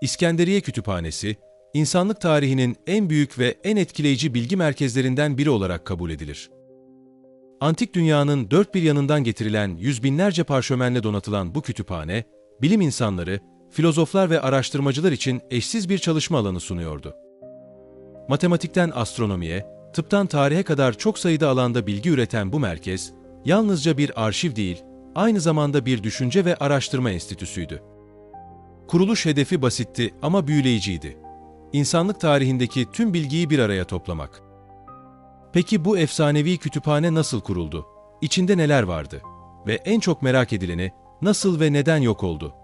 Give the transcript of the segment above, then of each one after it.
İskenderiye Kütüphanesi, insanlık tarihinin en büyük ve en etkileyici bilgi merkezlerinden biri olarak kabul edilir. Antik dünyanın dört bir yanından getirilen yüz binlerce parşömenle donatılan bu kütüphane, bilim insanları, filozoflar ve araştırmacılar için eşsiz bir çalışma alanı sunuyordu. Matematikten astronomiye, tıptan tarihe kadar çok sayıda alanda bilgi üreten bu merkez, yalnızca bir arşiv değil, aynı zamanda bir düşünce ve araştırma enstitüsüydü. Kuruluş hedefi basitti ama büyüleyiciydi. İnsanlık tarihindeki tüm bilgiyi bir araya toplamak. Peki bu efsanevi kütüphane nasıl kuruldu? İçinde neler vardı? Ve en çok merak edileni nasıl ve neden yok oldu?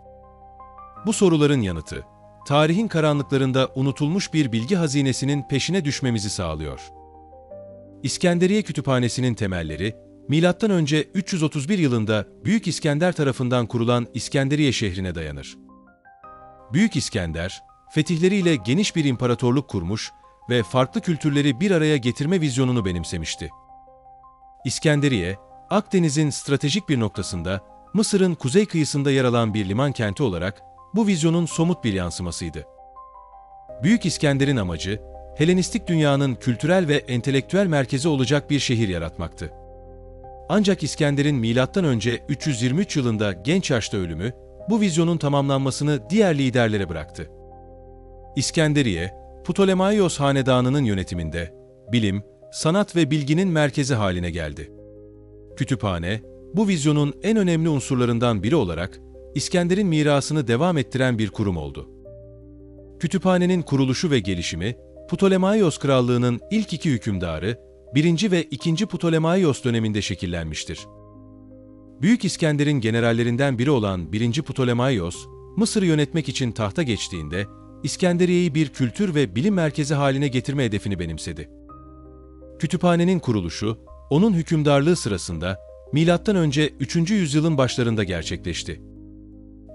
Bu soruların yanıtı, tarihin karanlıklarında unutulmuş bir bilgi hazinesinin peşine düşmemizi sağlıyor. İskenderiye Kütüphanesi'nin temelleri, M.Ö. 331 yılında Büyük İskender tarafından kurulan İskenderiye şehrine dayanır. Büyük İskender, fetihleriyle geniş bir imparatorluk kurmuş ve farklı kültürleri bir araya getirme vizyonunu benimsemişti. İskenderiye, Akdeniz'in stratejik bir noktasında, Mısır'ın kuzey kıyısında yer alan bir liman kenti olarak bu vizyonun somut bir yansımasıydı. Büyük İskender'in amacı, Helenistik dünyanın kültürel ve entelektüel merkezi olacak bir şehir yaratmaktı. Ancak İskender'in M.Ö. 323 yılında genç yaşta ölümü, bu vizyonun tamamlanmasını diğer liderlere bıraktı. İskenderiye, Ptolemaios hanedanının yönetiminde bilim, sanat ve bilginin merkezi haline geldi. Kütüphane, bu vizyonun en önemli unsurlarından biri olarak İskender'in mirasını devam ettiren bir kurum oldu. Kütüphanenin kuruluşu ve gelişimi, Ptolemaios Krallığı'nın ilk iki hükümdarı, 1. ve 2. Ptolemaios döneminde şekillenmiştir. Büyük İskender'in generallerinden biri olan 1. Ptolemaios, Mısır'ı yönetmek için tahta geçtiğinde, İskenderiye'yi bir kültür ve bilim merkezi haline getirme hedefini benimsedi. Kütüphanenin kuruluşu, onun hükümdarlığı sırasında M.Ö. 3. yüzyılın başlarında gerçekleşti.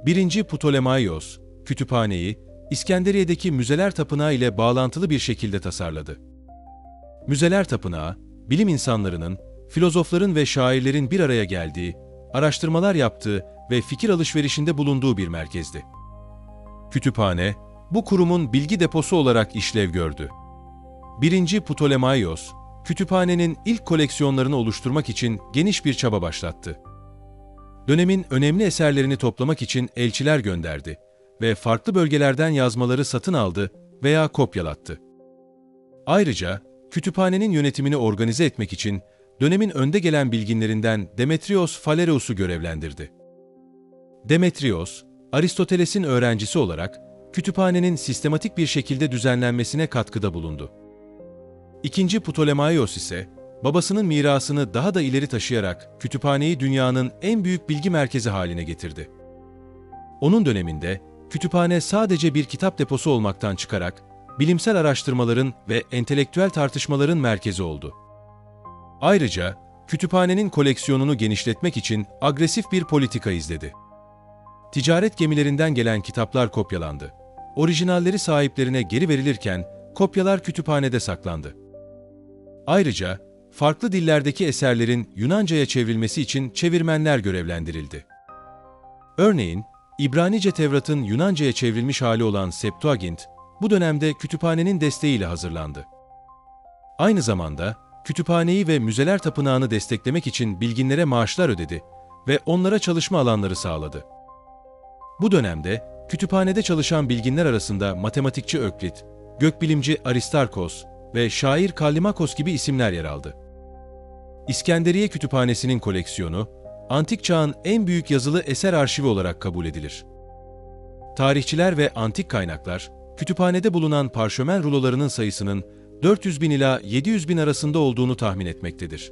1. Ptolemaios, kütüphaneyi İskenderiye'deki Müzeler Tapınağı ile bağlantılı bir şekilde tasarladı. Müzeler Tapınağı, bilim insanlarının, filozofların ve şairlerin bir araya geldiği, araştırmalar yaptığı ve fikir alışverişinde bulunduğu bir merkezdi. Kütüphane, bu kurumun bilgi deposu olarak işlev gördü. 1. Ptolemaios, kütüphanenin ilk koleksiyonlarını oluşturmak için geniş bir çaba başlattı. Dönemin önemli eserlerini toplamak için elçiler gönderdi ve farklı bölgelerden yazmaları satın aldı veya kopyalattı. Ayrıca kütüphanenin yönetimini organize etmek için dönemin önde gelen bilginlerinden Demetrios Phalereus'u görevlendirdi. Demetrios, Aristoteles'in öğrencisi olarak kütüphanenin sistematik bir şekilde düzenlenmesine katkıda bulundu. İkinci Ptolemaios ise babasının mirasını daha da ileri taşıyarak kütüphaneyi dünyanın en büyük bilgi merkezi haline getirdi. Onun döneminde kütüphane sadece bir kitap deposu olmaktan çıkarak bilimsel araştırmaların ve entelektüel tartışmaların merkezi oldu. Ayrıca kütüphanenin koleksiyonunu genişletmek için agresif bir politika izledi. Ticaret gemilerinden gelen kitaplar kopyalandı. Orijinalleri sahiplerine geri verilirken kopyalar kütüphanede saklandı. Ayrıca farklı dillerdeki eserlerin Yunanca'ya çevrilmesi için çevirmenler görevlendirildi. Örneğin, İbranice Tevrat'ın Yunanca'ya çevrilmiş hali olan Septuagint, bu dönemde kütüphanenin desteğiyle hazırlandı. Aynı zamanda, kütüphaneyi ve müzeler tapınağını desteklemek için bilginlere maaşlar ödedi ve onlara çalışma alanları sağladı. Bu dönemde, kütüphanede çalışan bilginler arasında matematikçi Öklit, gökbilimci Aristarkos ve şair Kallimakos gibi isimler yer aldı. İskenderiye Kütüphanesi'nin koleksiyonu, antik çağın en büyük yazılı eser arşivi olarak kabul edilir. Tarihçiler ve antik kaynaklar, kütüphanede bulunan parşömen rulolarının sayısının 400 bin ila 700 bin arasında olduğunu tahmin etmektedir.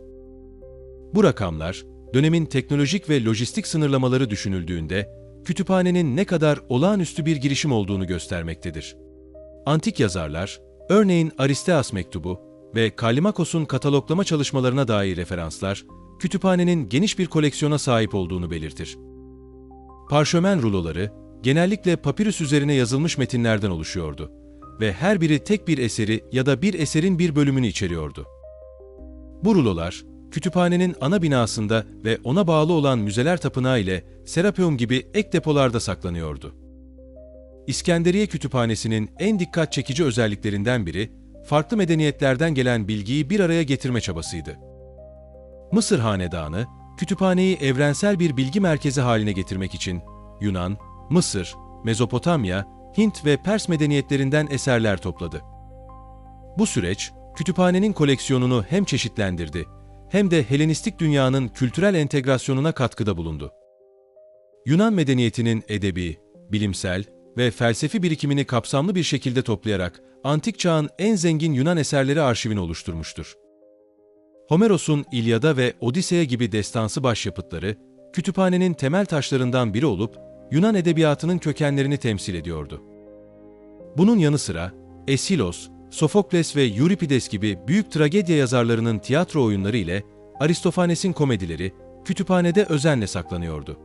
Bu rakamlar, dönemin teknolojik ve lojistik sınırlamaları düşünüldüğünde, kütüphanenin ne kadar olağanüstü bir girişim olduğunu göstermektedir. Antik yazarlar, örneğin Aristeas mektubu ve Kallimakos'un kataloglama çalışmalarına dair referanslar, kütüphanenin geniş bir koleksiyona sahip olduğunu belirtir. Parşömen ruloları, genellikle papirüs üzerine yazılmış metinlerden oluşuyordu ve her biri tek bir eseri ya da bir eserin bir bölümünü içeriyordu. Bu rulolar, kütüphanenin ana binasında ve ona bağlı olan müzeler tapınağı ile Serapeum gibi ek depolarda saklanıyordu. İskenderiye Kütüphanesi'nin en dikkat çekici özelliklerinden biri, farklı medeniyetlerden gelen bilgiyi bir araya getirme çabasıydı. Mısır Hanedanı, kütüphaneyi evrensel bir bilgi merkezi haline getirmek için Yunan, Mısır, Mezopotamya, Hint ve Pers medeniyetlerinden eserler topladı. Bu süreç, kütüphanenin koleksiyonunu hem çeşitlendirdi hem de Helenistik dünyanın kültürel entegrasyonuna katkıda bulundu. Yunan medeniyetinin edebi, bilimsel ve felsefi birikimini kapsamlı bir şekilde toplayarak antik çağın en zengin Yunan eserleri arşivini oluşturmuştur. Homeros'un İlyada ve Odiseya gibi destansı başyapıtları, kütüphanenin temel taşlarından biri olup Yunan edebiyatının kökenlerini temsil ediyordu. Bunun yanı sıra Esilos, Sofokles ve Euripides gibi büyük tragedya yazarlarının tiyatro oyunları ile Aristofanes'in komedileri kütüphanede özenle saklanıyordu.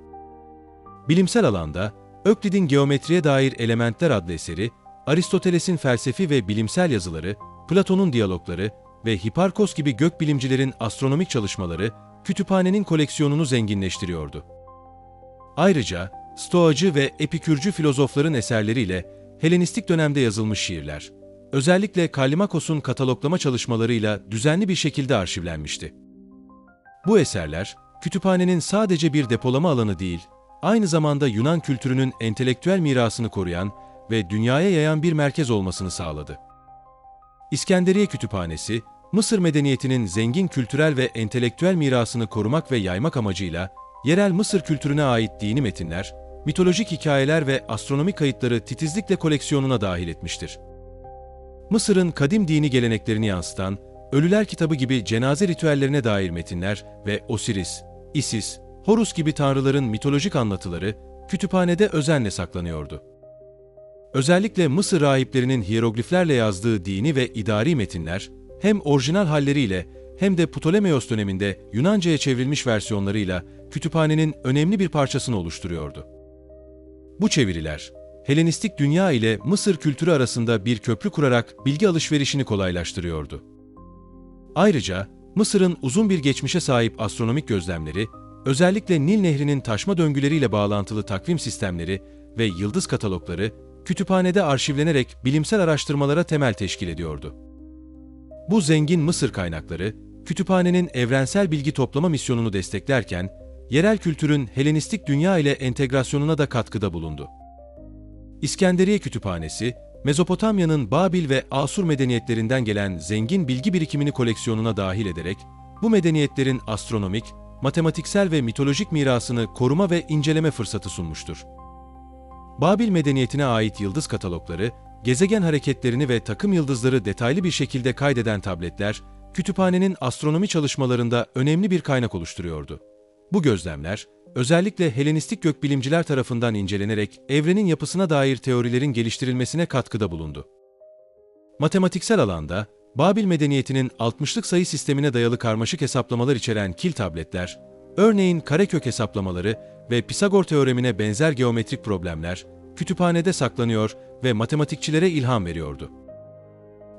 Bilimsel alanda Öklid'in Geometriye Dair Elementler adlı eseri, Aristoteles'in felsefi ve bilimsel yazıları, Platon'un diyalogları ve Hiparkos gibi gökbilimcilerin astronomik çalışmaları kütüphanenin koleksiyonunu zenginleştiriyordu. Ayrıca Stoacı ve Epikürcü filozofların eserleriyle Helenistik dönemde yazılmış şiirler, özellikle Kallimakos'un kataloglama çalışmalarıyla düzenli bir şekilde arşivlenmişti. Bu eserler, kütüphanenin sadece bir depolama alanı değil, aynı zamanda Yunan kültürünün entelektüel mirasını koruyan ve dünyaya yayan bir merkez olmasını sağladı. İskenderiye Kütüphanesi, Mısır medeniyetinin zengin kültürel ve entelektüel mirasını korumak ve yaymak amacıyla yerel Mısır kültürüne ait dini metinler, mitolojik hikayeler ve astronomi kayıtları titizlikle koleksiyonuna dahil etmiştir. Mısır'ın kadim dini geleneklerini yansıtan Ölüler Kitabı gibi cenaze ritüellerine dair metinler ve Osiris, Isis, Horus gibi tanrıların mitolojik anlatıları kütüphanede özenle saklanıyordu. Özellikle Mısır rahiplerinin hierogliflerle yazdığı dini ve idari metinler, hem orijinal halleriyle hem de Ptolemaios döneminde Yunanca'ya çevrilmiş versiyonlarıyla kütüphanenin önemli bir parçasını oluşturuyordu. Bu çeviriler, Helenistik dünya ile Mısır kültürü arasında bir köprü kurarak bilgi alışverişini kolaylaştırıyordu. Ayrıca Mısır'ın uzun bir geçmişe sahip astronomik gözlemleri, özellikle Nil Nehri'nin taşma döngüleriyle bağlantılı takvim sistemleri ve yıldız katalogları kütüphanede arşivlenerek bilimsel araştırmalara temel teşkil ediyordu. Bu zengin Mısır kaynakları, kütüphanenin evrensel bilgi toplama misyonunu desteklerken, yerel kültürün Helenistik dünya ile entegrasyonuna da katkıda bulundu. İskenderiye Kütüphanesi, Mezopotamya'nın Babil ve Asur medeniyetlerinden gelen zengin bilgi birikimini koleksiyonuna dahil ederek, bu medeniyetlerin astronomik, matematiksel ve mitolojik mirasını koruma ve inceleme fırsatı sunmuştur. Babil medeniyetine ait yıldız katalogları, gezegen hareketlerini ve takım yıldızları detaylı bir şekilde kaydeden tabletler, kütüphanenin astronomi çalışmalarında önemli bir kaynak oluşturuyordu. Bu gözlemler, özellikle Helenistik gökbilimciler tarafından incelenerek evrenin yapısına dair teorilerin geliştirilmesine katkıda bulundu. Matematiksel alanda, Babil medeniyetinin 60'lık sayı sistemine dayalı karmaşık hesaplamalar içeren kil tabletler, örneğin karekök hesaplamaları ve Pisagor teoremine benzer geometrik problemler, kütüphanede saklanıyor ve matematikçilere ilham veriyordu.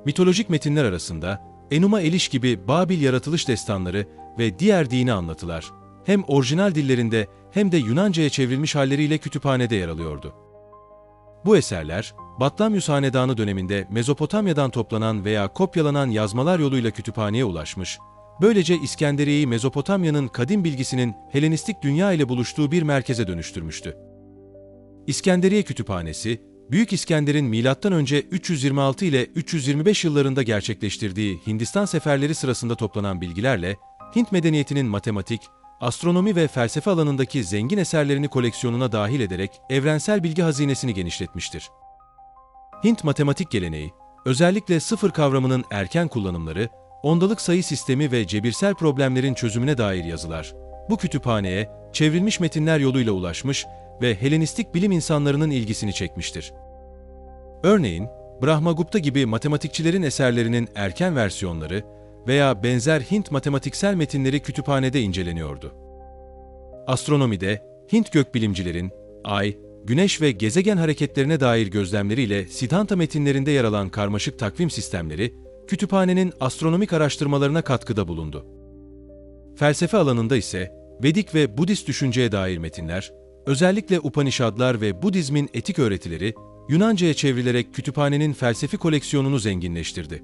Mitolojik metinler arasında Enuma Eliş gibi Babil yaratılış destanları ve diğer dini anlatılar, hem orijinal dillerinde hem de Yunanca'ya çevrilmiş halleriyle kütüphanede yer alıyordu. Bu eserler, Batlamyus Hanedanı döneminde Mezopotamya'dan toplanan veya kopyalanan yazmalar yoluyla kütüphaneye ulaşmış, böylece İskenderiye'yi Mezopotamya'nın kadim bilgisinin Helenistik dünya ile buluştuğu bir merkeze dönüştürmüştü. İskenderiye Kütüphanesi, Büyük İskender'in M.Ö. 326 ile 325 yıllarında gerçekleştirdiği Hindistan seferleri sırasında toplanan bilgilerle Hint medeniyetinin matematik, astronomi ve felsefe alanındaki zengin eserlerini koleksiyonuna dahil ederek evrensel bilgi hazinesini genişletmiştir. Hint matematik geleneği, özellikle sıfır kavramının erken kullanımları, ondalık sayı sistemi ve cebirsel problemlerin çözümüne dair yazılar, bu kütüphaneye çevrilmiş metinler yoluyla ulaşmış ve Helenistik bilim insanlarının ilgisini çekmiştir. Örneğin, Brahmagupta gibi matematikçilerin eserlerinin erken versiyonları veya benzer Hint matematiksel metinleri kütüphanede inceleniyordu. Astronomide, Hint gökbilimcilerin, ay, güneş ve gezegen hareketlerine dair gözlemleriyle Siddhanta metinlerinde yer alan karmaşık takvim sistemleri, kütüphanenin astronomik araştırmalarına katkıda bulundu. Felsefe alanında ise Vedik ve Budist düşünceye dair metinler, özellikle Upanishadlar ve Budizmin etik öğretileri Yunanca'ya çevrilerek kütüphanenin felsefi koleksiyonunu zenginleştirdi.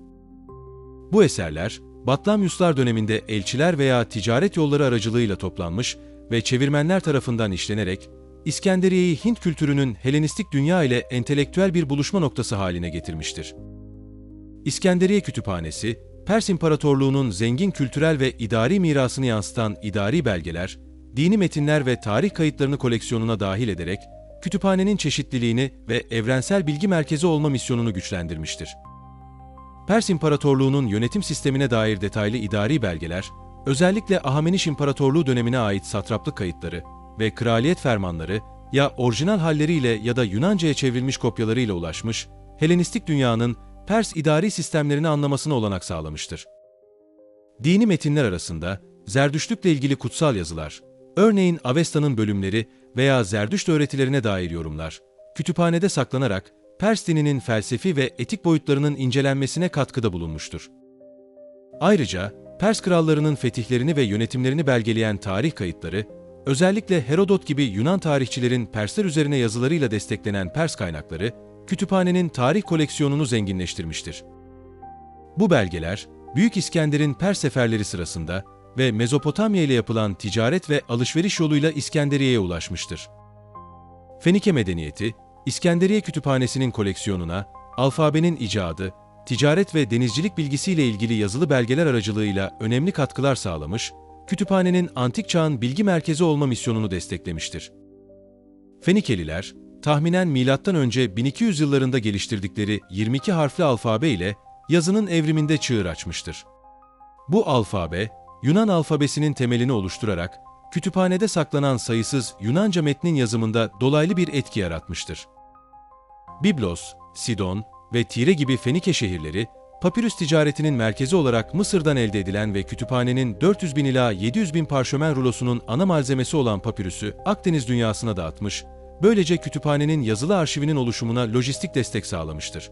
Bu eserler, Batlamyuslar döneminde elçiler veya ticaret yolları aracılığıyla toplanmış ve çevirmenler tarafından işlenerek, İskenderiye'yi Hint kültürünün Helenistik dünya ile entelektüel bir buluşma noktası haline getirmiştir. İskenderiye Kütüphanesi, Pers İmparatorluğu'nun zengin kültürel ve idari mirasını yansıtan idari belgeler, dini metinler ve tarih kayıtlarını koleksiyonuna dahil ederek, kütüphanenin çeşitliliğini ve evrensel bilgi merkezi olma misyonunu güçlendirmiştir. Pers İmparatorluğu'nun yönetim sistemine dair detaylı idari belgeler, özellikle Ahameniş İmparatorluğu dönemine ait satraplık kayıtları ve kraliyet fermanları ya orijinal halleriyle ya da Yunanca'ya çevrilmiş kopyalarıyla ulaşmış, Helenistik dünyanın Pers idari sistemlerini anlamasına olanak sağlamıştır. Dini metinler arasında Zerdüştlükle ilgili kutsal yazılar, örneğin Avesta'nın bölümleri veya Zerdüşt öğretilerine dair yorumlar, kütüphanede saklanarak Pers dininin felsefi ve etik boyutlarının incelenmesine katkıda bulunmuştur. Ayrıca Pers krallarının fetihlerini ve yönetimlerini belgeleyen tarih kayıtları, özellikle Herodot gibi Yunan tarihçilerin Persler üzerine yazılarıyla desteklenen Pers kaynakları, kütüphanenin tarih koleksiyonunu zenginleştirmiştir. Bu belgeler, Büyük İskender'in Pers seferleri sırasında ve Mezopotamya ile yapılan ticaret ve alışveriş yoluyla İskenderiye'ye ulaşmıştır. Fenike medeniyeti, İskenderiye Kütüphanesi'nin koleksiyonuna, alfabenin icadı, ticaret ve denizcilik bilgisiyle ilgili yazılı belgeler aracılığıyla önemli katkılar sağlamış, kütüphanenin antik çağın bilgi merkezi olma misyonunu desteklemiştir. Fenikeliler, tahminen M.Ö. 1200 yıllarında geliştirdikleri 22 harfli alfabe ile yazının evriminde çığır açmıştır. Bu alfabe, Yunan alfabesinin temelini oluşturarak, kütüphanede saklanan sayısız Yunanca metnin yazımında dolaylı bir etki yaratmıştır. Biblos, Sidon ve Tire gibi Fenike şehirleri, papirüs ticaretinin merkezi olarak Mısır'dan elde edilen ve kütüphanenin 400 bin ila 700 bin parşömen rulosunun ana malzemesi olan papirüsü Akdeniz dünyasına dağıtmış, böylece kütüphanenin yazılı arşivinin oluşumuna lojistik destek sağlamıştır.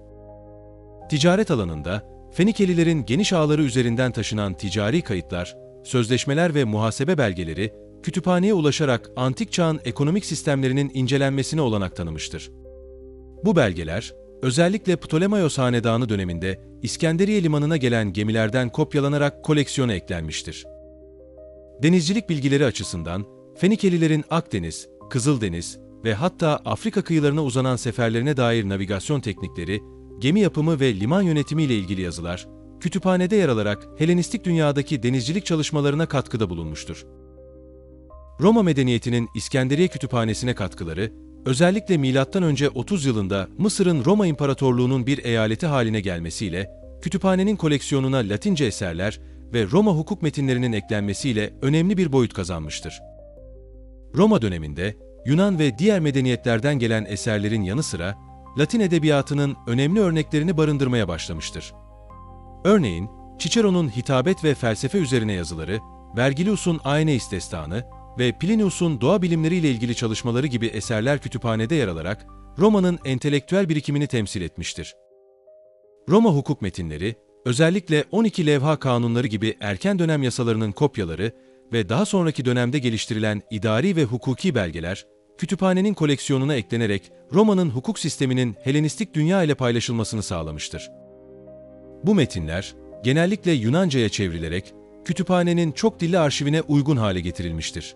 Ticaret alanında, Fenikelilerin geniş ağları üzerinden taşınan ticari kayıtlar, sözleşmeler ve muhasebe belgeleri, kütüphaneye ulaşarak antik çağın ekonomik sistemlerinin incelenmesine olanak tanımıştır. Bu belgeler, özellikle Ptolemaios Hanedanı döneminde İskenderiye limanına gelen gemilerden kopyalanarak koleksiyona eklenmiştir. Denizcilik bilgileri açısından Fenikelilerin Akdeniz, Kızıldeniz ve hatta Afrika kıyılarına uzanan seferlerine dair navigasyon teknikleri, gemi yapımı ve liman yönetimi ile ilgili yazılar, kütüphanede yer alarak Helenistik dünyadaki denizcilik çalışmalarına katkıda bulunmuştur. Roma medeniyetinin İskenderiye Kütüphanesi'ne katkıları, özellikle M.Ö. 30 yılında Mısır'ın Roma İmparatorluğu'nun bir eyaleti haline gelmesiyle, kütüphanenin koleksiyonuna Latince eserler ve Roma hukuk metinlerinin eklenmesiyle önemli bir boyut kazanmıştır. Roma döneminde Yunan ve diğer medeniyetlerden gelen eserlerin yanı sıra Latin edebiyatının önemli örneklerini barındırmaya başlamıştır. Örneğin, Cicero'nun hitabet ve felsefe üzerine yazıları, Vergilius'un Aeneis destanı ve Plinius'un doğa bilimleriyle ilgili çalışmaları gibi eserler kütüphanede yer alarak Roma'nın entelektüel birikimini temsil etmiştir. Roma hukuk metinleri, özellikle 12 levha kanunları gibi erken dönem yasalarının kopyaları ve daha sonraki dönemde geliştirilen idari ve hukuki belgeler, kütüphanenin koleksiyonuna eklenerek Roma'nın hukuk sisteminin Helenistik dünya ile paylaşılmasını sağlamıştır. Bu metinler, genellikle Yunanca'ya çevrilerek kütüphanenin çok dilli arşivine uygun hale getirilmiştir.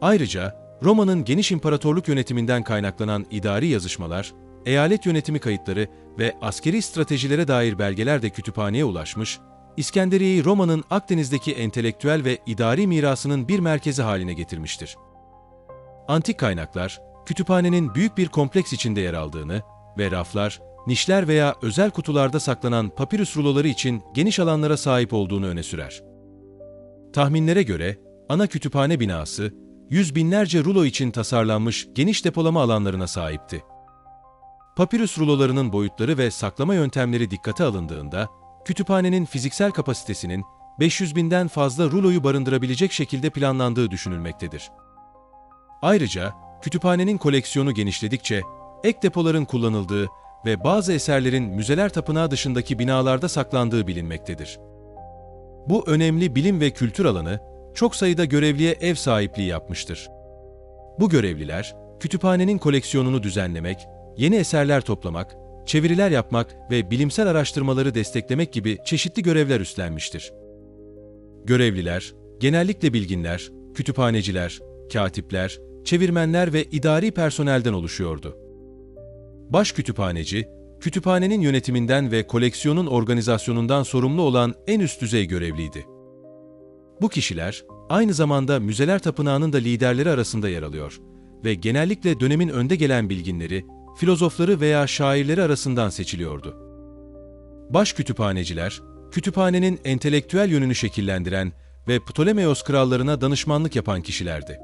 Ayrıca Roma'nın geniş imparatorluk yönetiminden kaynaklanan idari yazışmalar, eyalet yönetimi kayıtları ve askeri stratejilere dair belgeler de kütüphaneye ulaşmış, İskenderiye'yi Roma'nın Akdeniz'deki entelektüel ve idari mirasının bir merkezi haline getirmiştir. Antik kaynaklar, kütüphanenin büyük bir kompleks içinde yer aldığını ve raflar, nişler veya özel kutularda saklanan papirüs ruloları için geniş alanlara sahip olduğunu öne sürer. Tahminlere göre ana kütüphane binası, yüz binlerce rulo için tasarlanmış geniş depolama alanlarına sahipti. Papirüs rulolarının boyutları ve saklama yöntemleri dikkate alındığında, kütüphanenin fiziksel kapasitesinin 500 binden fazla ruloyu barındırabilecek şekilde planlandığı düşünülmektedir. Ayrıca kütüphanenin koleksiyonu genişledikçe ek depoların kullanıldığı ve bazı eserlerin müzeler tapınağı dışındaki binalarda saklandığı bilinmektedir. Bu önemli bilim ve kültür alanı çok sayıda görevliye ev sahipliği yapmıştır. Bu görevliler, kütüphanenin koleksiyonunu düzenlemek, yeni eserler toplamak, çeviriler yapmak ve bilimsel araştırmaları desteklemek gibi çeşitli görevler üstlenmiştir. Görevliler, genellikle bilginler, kütüphaneciler, katipler, çevirmenler ve idari personelden oluşuyordu. Baş kütüphaneci, kütüphanenin yönetiminden ve koleksiyonun organizasyonundan sorumlu olan en üst düzey görevliydi. Bu kişiler, aynı zamanda Müzeler Tapınağı'nın da liderleri arasında yer alıyor ve genellikle dönemin önde gelen bilginleri, filozofları veya şairleri arasından seçiliyordu. Baş kütüphaneciler, kütüphanenin entelektüel yönünü şekillendiren ve Ptolemaios krallarına danışmanlık yapan kişilerdi.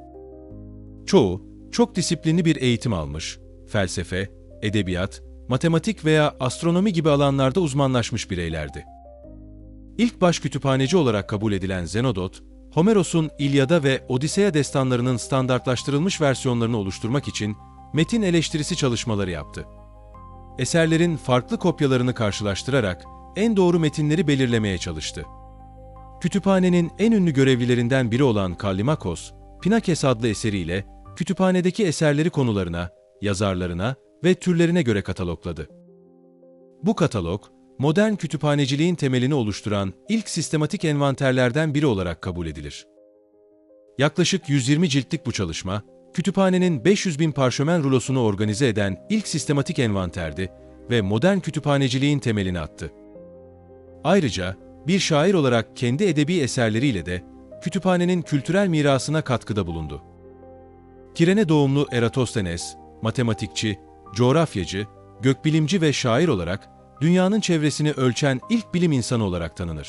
Çoğu, çok disiplinli bir eğitim almış, felsefe, edebiyat, matematik veya astronomi gibi alanlarda uzmanlaşmış bireylerdi. İlk baş kütüphaneci olarak kabul edilen Zenodot, Homeros'un İlyada ve Odiseya destanlarının standartlaştırılmış versiyonlarını oluşturmak için metin eleştirisi çalışmaları yaptı. Eserlerin farklı kopyalarını karşılaştırarak en doğru metinleri belirlemeye çalıştı. Kütüphanenin en ünlü görevlilerinden biri olan Kallimakos, Pinakes adlı eseriyle kütüphanedeki eserleri konularına, yazarlarına ve türlerine göre katalogladı. Bu katalog, modern kütüphaneciliğin temelini oluşturan ilk sistematik envanterlerden biri olarak kabul edilir. Yaklaşık 120 ciltlik bu çalışma, kütüphanenin 500 bin parşömen rulosunu organize eden ilk sistematik envanterdi ve modern kütüphaneciliğin temelini attı. Ayrıca bir şair olarak kendi edebi eserleriyle de kütüphanenin kültürel mirasına katkıda bulundu. Kirene doğumlu Eratosthenes, matematikçi, coğrafyacı, gökbilimci ve şair olarak dünyanın çevresini ölçen ilk bilim insanı olarak tanınır.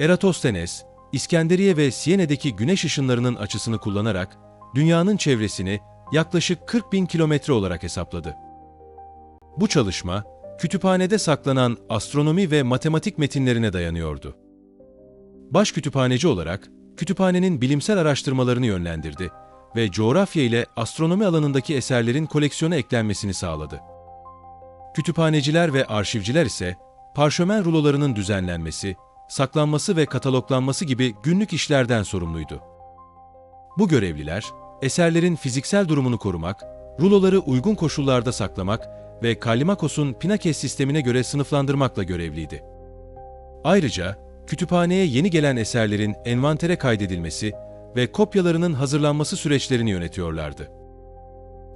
Eratosthenes, İskenderiye ve Siyene'deki güneş ışınlarının açısını kullanarak dünyanın çevresini yaklaşık 40 bin kilometre olarak hesapladı. Bu çalışma, kütüphanede saklanan astronomi ve matematik metinlerine dayanıyordu. Baş kütüphaneci olarak kütüphanenin bilimsel araştırmalarını yönlendirdi ve coğrafya ile astronomi alanındaki eserlerin koleksiyona eklenmesini sağladı. Kütüphaneciler ve arşivciler ise parşömen rulolarının düzenlenmesi, saklanması ve kataloglanması gibi günlük işlerden sorumluydu. Bu görevliler, eserlerin fiziksel durumunu korumak, ruloları uygun koşullarda saklamak ve Kallimakos'un Pinakes sistemine göre sınıflandırmakla görevliydi. Ayrıca, kütüphaneye yeni gelen eserlerin envantere kaydedilmesi ve kopyalarının hazırlanması süreçlerini yönetiyorlardı.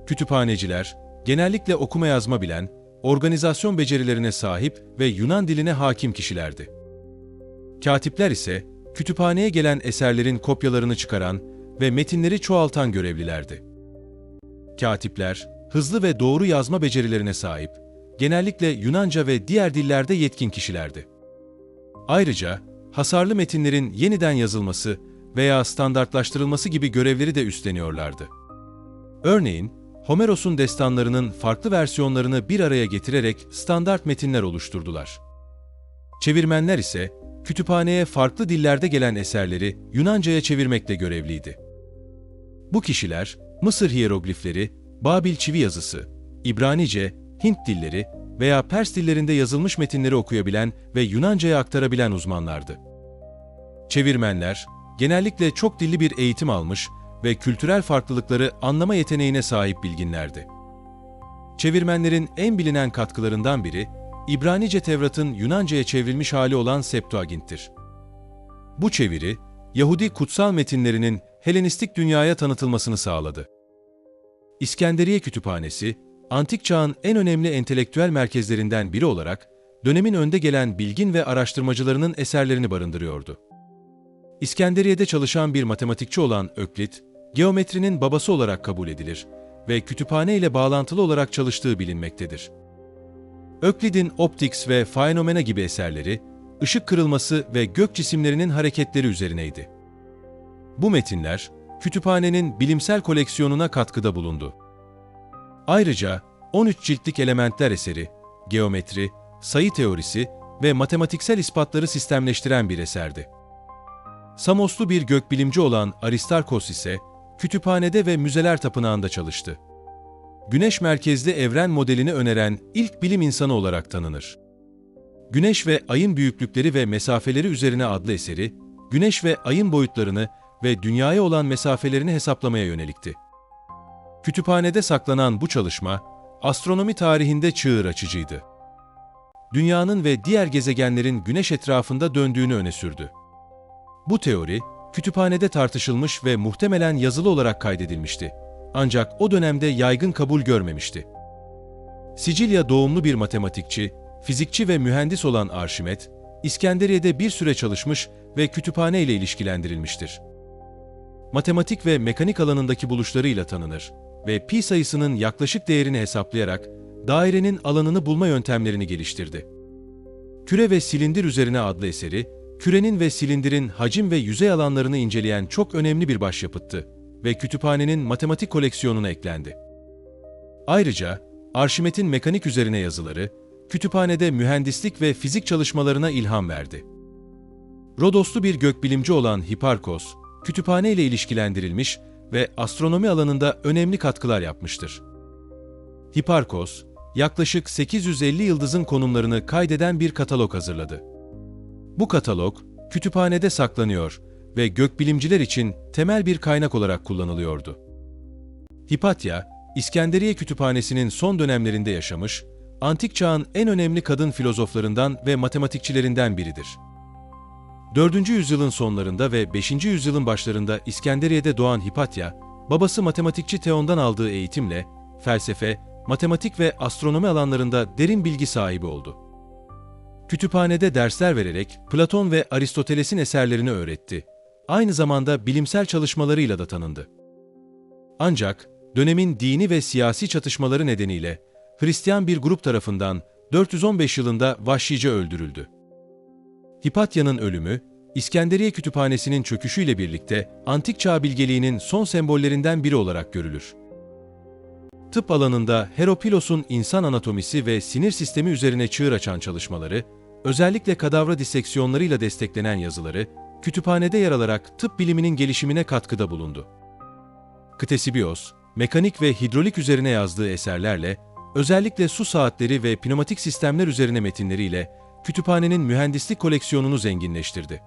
Kütüphaneciler, genellikle okuma yazma bilen, organizasyon becerilerine sahip ve Yunan diline hakim kişilerdi. Katipler ise, kütüphaneye gelen eserlerin kopyalarını çıkaran ve metinleri çoğaltan görevlilerdi. Katipler, hızlı ve doğru yazma becerilerine sahip, genellikle Yunanca ve diğer dillerde yetkin kişilerdi. Ayrıca, hasarlı metinlerin yeniden yazılması veya standartlaştırılması gibi görevleri de üstleniyorlardı. Örneğin, Homeros'un destanlarının farklı versiyonlarını bir araya getirerek standart metinler oluşturdular. Çevirmenler ise kütüphaneye farklı dillerde gelen eserleri Yunanca'ya çevirmekle görevliydi. Bu kişiler Mısır hieroglifleri, Babil çivi yazısı, İbranice, Hint dilleri veya Pers dillerinde yazılmış metinleri okuyabilen ve Yunanca'ya aktarabilen uzmanlardı. Çevirmenler, genellikle çok dilli bir eğitim almış ve kültürel farklılıkları anlama yeteneğine sahip bilginlerdi. Çevirmenlerin en bilinen katkılarından biri, İbranice Tevrat'ın Yunanca'ya çevrilmiş hali olan Septuagint'tir. Bu çeviri, Yahudi kutsal metinlerinin Helenistik dünyaya tanıtılmasını sağladı. İskenderiye Kütüphanesi, antik çağın en önemli entelektüel merkezlerinden biri olarak, dönemin önde gelen bilgin ve araştırmacılarının eserlerini barındırıyordu. İskenderiye'de çalışan bir matematikçi olan Öklit, geometrinin babası olarak kabul edilir ve kütüphane ile bağlantılı olarak çalıştığı bilinmektedir. Öklid'in Optics ve Phenomena gibi eserleri, ışık kırılması ve gök cisimlerinin hareketleri üzerineydi. Bu metinler, kütüphanenin bilimsel koleksiyonuna katkıda bulundu. Ayrıca 13 ciltlik elementler eseri, geometri, sayı teorisi ve matematiksel ispatları sistemleştiren bir eserdi. Samoslu bir gökbilimci olan Aristarkos ise kütüphanede ve müzeler tapınağında çalıştı. Güneş merkezli evren modelini öneren ilk bilim insanı olarak tanınır. Güneş ve Ayın büyüklükleri ve mesafeleri üzerine adlı eseri, Güneş ve Ayın boyutlarını ve dünyaya olan mesafelerini hesaplamaya yönelikti. Kütüphanede saklanan bu çalışma, astronomi tarihinde çığır açıcıydı. Dünyanın ve diğer gezegenlerin güneş etrafında döndüğünü öne sürdü. Bu teori, kütüphanede tartışılmış ve muhtemelen yazılı olarak kaydedilmişti. Ancak o dönemde yaygın kabul görmemişti. Sicilya doğumlu bir matematikçi, fizikçi ve mühendis olan Arşimet, İskenderiye'de bir süre çalışmış ve kütüphane ile ilişkilendirilmiştir. Matematik ve mekanik alanındaki buluşlarıyla tanınır ve pi sayısının yaklaşık değerini hesaplayarak dairenin alanını bulma yöntemlerini geliştirdi. Küre ve Silindir üzerine adlı eseri, kürenin ve silindirin hacim ve yüzey alanlarını inceleyen çok önemli bir başyapıttı ve kütüphanenin matematik koleksiyonuna eklendi. Ayrıca Arşimet'in mekanik üzerine yazıları, kütüphanede mühendislik ve fizik çalışmalarına ilham verdi. Rodoslu bir gökbilimci olan Hiparkos, kütüphane ile ilişkilendirilmiş ve astronomi alanında önemli katkılar yapmıştır. Hiparkos, yaklaşık 850 yıldızın konumlarını kaydeden bir katalog hazırladı. Bu katalog, kütüphanede saklanıyor ve gökbilimciler için temel bir kaynak olarak kullanılıyordu. Hipatya, İskenderiye Kütüphanesi'nin son dönemlerinde yaşamış, antik çağın en önemli kadın filozoflarından ve matematikçilerinden biridir. 4. yüzyılın sonlarında ve 5. yüzyılın başlarında İskenderiye'de doğan Hipatya, babası matematikçi Theon'dan aldığı eğitimle felsefe, matematik ve astronomi alanlarında derin bilgi sahibi oldu. Kütüphanede dersler vererek Platon ve Aristoteles'in eserlerini öğretti. Aynı zamanda bilimsel çalışmalarıyla da tanındı. Ancak dönemin dini ve siyasi çatışmaları nedeniyle Hristiyan bir grup tarafından 415 yılında vahşice öldürüldü. Hipatya'nın ölümü, İskenderiye Kütüphanesi'nin çöküşüyle birlikte antik çağ bilgeliğinin son sembollerinden biri olarak görülür. Tıp alanında Heropilos'un insan anatomisi ve sinir sistemi üzerine çığır açan çalışmaları, özellikle kadavra diseksiyonlarıyla desteklenen yazıları, kütüphanede yer alarak tıp biliminin gelişimine katkıda bulundu. Ktesibios, mekanik ve hidrolik üzerine yazdığı eserlerle, özellikle su saatleri ve pneumatik sistemler üzerine metinleriyle kütüphanenin mühendislik koleksiyonunu zenginleştirdi.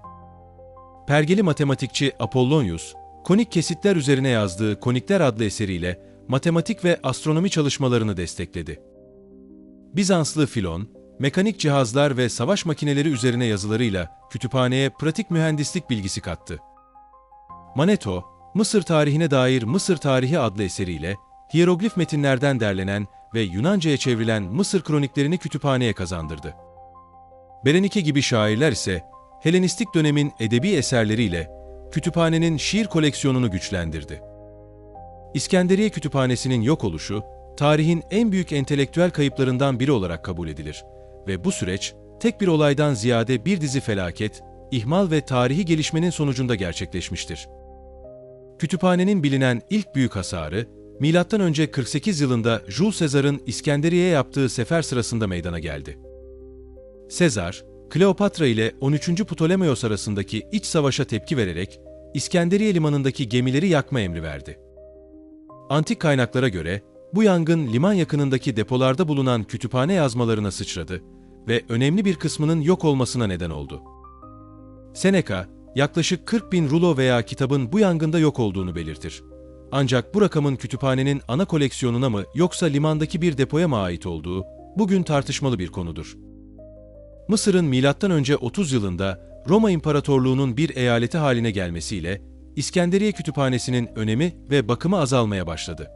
Pergeli matematikçi Apollonius, konik kesitler üzerine yazdığı Konikler adlı eseriyle matematik ve astronomi çalışmalarını destekledi. Bizanslı Filon, mekanik cihazlar ve savaş makineleri üzerine yazılarıyla kütüphaneye pratik mühendislik bilgisi kattı. Maneto, Mısır tarihine dair Mısır Tarihi adlı eseriyle hieroglif metinlerden derlenen ve Yunanca'ya çevrilen Mısır kroniklerini kütüphaneye kazandırdı. Berenike gibi şairler ise Helenistik dönemin edebi eserleriyle kütüphanenin şiir koleksiyonunu güçlendirdi. İskenderiye Kütüphanesi'nin yok oluşu, tarihin en büyük entelektüel kayıplarından biri olarak kabul edilir ve bu süreç tek bir olaydan ziyade bir dizi felaket, ihmal ve tarihi gelişmenin sonucunda gerçekleşmiştir. Kütüphanenin bilinen ilk büyük hasarı, M.Ö. 48 yılında Jules Caesar'ın İskenderiye'ye yaptığı sefer sırasında meydana geldi. Sezar, Kleopatra ile 13. Ptolemaios arasındaki iç savaşa tepki vererek İskenderiye limanındaki gemileri yakma emri verdi. Antik kaynaklara göre bu yangın liman yakınındaki depolarda bulunan kütüphane yazmalarına sıçradı ve önemli bir kısmının yok olmasına neden oldu. Seneca, yaklaşık 40 bin rulo veya kitabın bu yangında yok olduğunu belirtir. Ancak bu rakamın kütüphanenin ana koleksiyonuna mı yoksa limandaki bir depoya mı ait olduğu bugün tartışmalı bir konudur. Mısır'ın M.Ö. 30 yılında Roma İmparatorluğu'nun bir eyaleti haline gelmesiyle İskenderiye Kütüphanesi'nin önemi ve bakımı azalmaya başladı.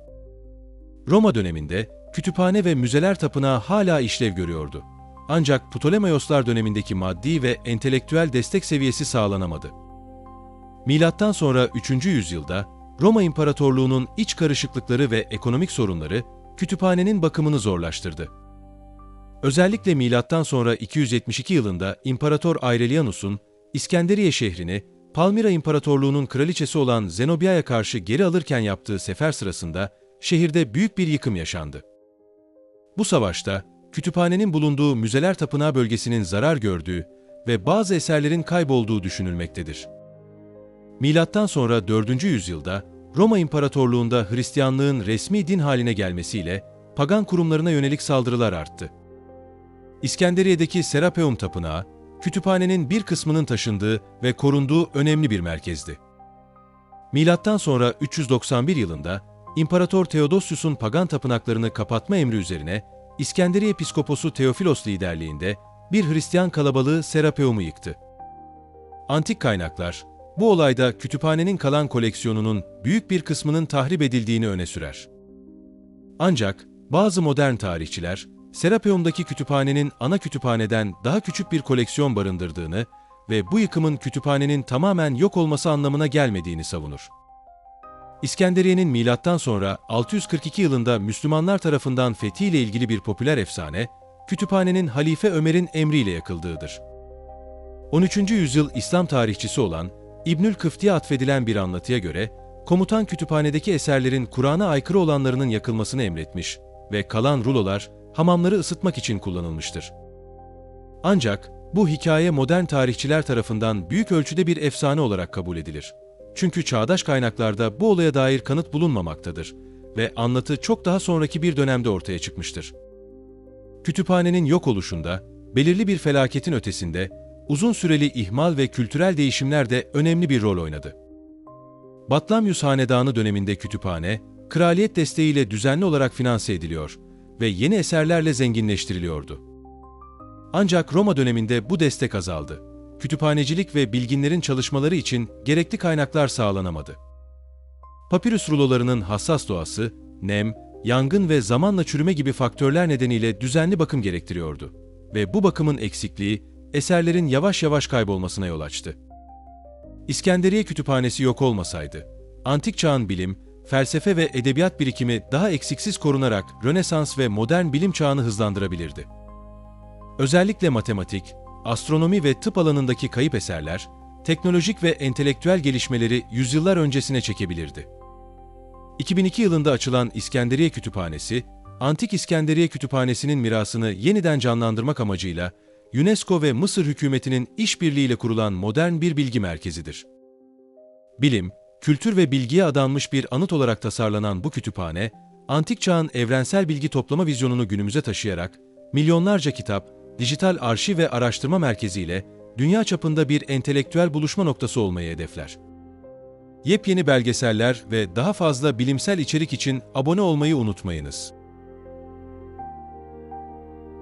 Roma döneminde kütüphane ve müzeler tapınağı hala işlev görüyordu. Ancak Ptolemaioslar dönemindeki maddi ve entelektüel destek seviyesi sağlanamadı. Milattan sonra 3. yüzyılda Roma İmparatorluğu'nun iç karışıklıkları ve ekonomik sorunları kütüphanenin bakımını zorlaştırdı. Özellikle milattan sonra 272 yılında İmparator Aurelianus'un İskenderiye şehrini Palmira İmparatorluğu'nun kraliçesi olan Zenobia'ya karşı geri alırken yaptığı sefer sırasında şehirde büyük bir yıkım yaşandı. Bu savaşta kütüphanenin bulunduğu Müzeler Tapınağı bölgesinin zarar gördüğü ve bazı eserlerin kaybolduğu düşünülmektedir. Milattan sonra 4. yüzyılda Roma İmparatorluğu'nda Hristiyanlığın resmi din haline gelmesiyle pagan kurumlarına yönelik saldırılar arttı. İskenderiye'deki Serapeum Tapınağı, kütüphanenin bir kısmının taşındığı ve korunduğu önemli bir merkezdi. Milattan sonra 391 yılında İmparator Theodosius'un pagan tapınaklarını kapatma emri üzerine İskenderiye Piskoposu Teofilos liderliğinde bir Hristiyan kalabalığı Serapeum'u yıktı. Antik kaynaklar, bu olayda kütüphanenin kalan koleksiyonunun büyük bir kısmının tahrip edildiğini öne sürer. Ancak bazı modern tarihçiler, Serapeum'daki kütüphanenin ana kütüphaneden daha küçük bir koleksiyon barındırdığını ve bu yıkımın kütüphanenin tamamen yok olması anlamına gelmediğini savunur. İskenderiye'nin milattan sonra 642 yılında Müslümanlar tarafından fethiyle ilgili bir popüler efsane, kütüphanenin Halife Ömer'in emriyle yakıldığıdır. 13. yüzyıl İslam tarihçisi olan İbnül Kıfti'ye atfedilen bir anlatıya göre, komutan kütüphanedeki eserlerin Kur'an'a aykırı olanlarının yakılmasını emretmiş ve kalan rulolar hamamları ısıtmak için kullanılmıştır. Ancak bu hikaye modern tarihçiler tarafından büyük ölçüde bir efsane olarak kabul edilir. Çünkü çağdaş kaynaklarda bu olaya dair kanıt bulunmamaktadır ve anlatı çok daha sonraki bir dönemde ortaya çıkmıştır. Kütüphanenin yok oluşunda, belirli bir felaketin ötesinde, uzun süreli ihmal ve kültürel değişimler de önemli bir rol oynadı. Batlamyus Hanedanı döneminde kütüphane, kraliyet desteğiyle düzenli olarak finanse ediliyor ve yeni eserlerle zenginleştiriliyordu. Ancak Roma döneminde bu destek azaldı. Kütüphanecilik ve bilginlerin çalışmaları için gerekli kaynaklar sağlanamadı. Papirüs rulolarının hassas doğası, nem, yangın ve zamanla çürüme gibi faktörler nedeniyle düzenli bakım gerektiriyordu ve bu bakımın eksikliği eserlerin yavaş yavaş kaybolmasına yol açtı. İskenderiye Kütüphanesi yok olmasaydı, antik çağın bilim, felsefe ve edebiyat birikimi daha eksiksiz korunarak Rönesans ve modern bilim çağını hızlandırabilirdi. Özellikle matematik, astronomi ve tıp alanındaki kayıp eserler, teknolojik ve entelektüel gelişmeleri yüzyıllar öncesine çekebilirdi. 2002 yılında açılan İskenderiye Kütüphanesi, Antik İskenderiye Kütüphanesi'nin mirasını yeniden canlandırmak amacıyla UNESCO ve Mısır hükümetinin işbirliğiyle kurulan modern bir bilgi merkezidir. Bilim, kültür ve bilgiye adanmış bir anıt olarak tasarlanan bu kütüphane, antik çağın evrensel bilgi toplama vizyonunu günümüze taşıyarak, milyonlarca kitap, dijital arşiv ve araştırma merkeziyle dünya çapında bir entelektüel buluşma noktası olmayı hedefler. Yepyeni belgeseller ve daha fazla bilimsel içerik için abone olmayı unutmayınız.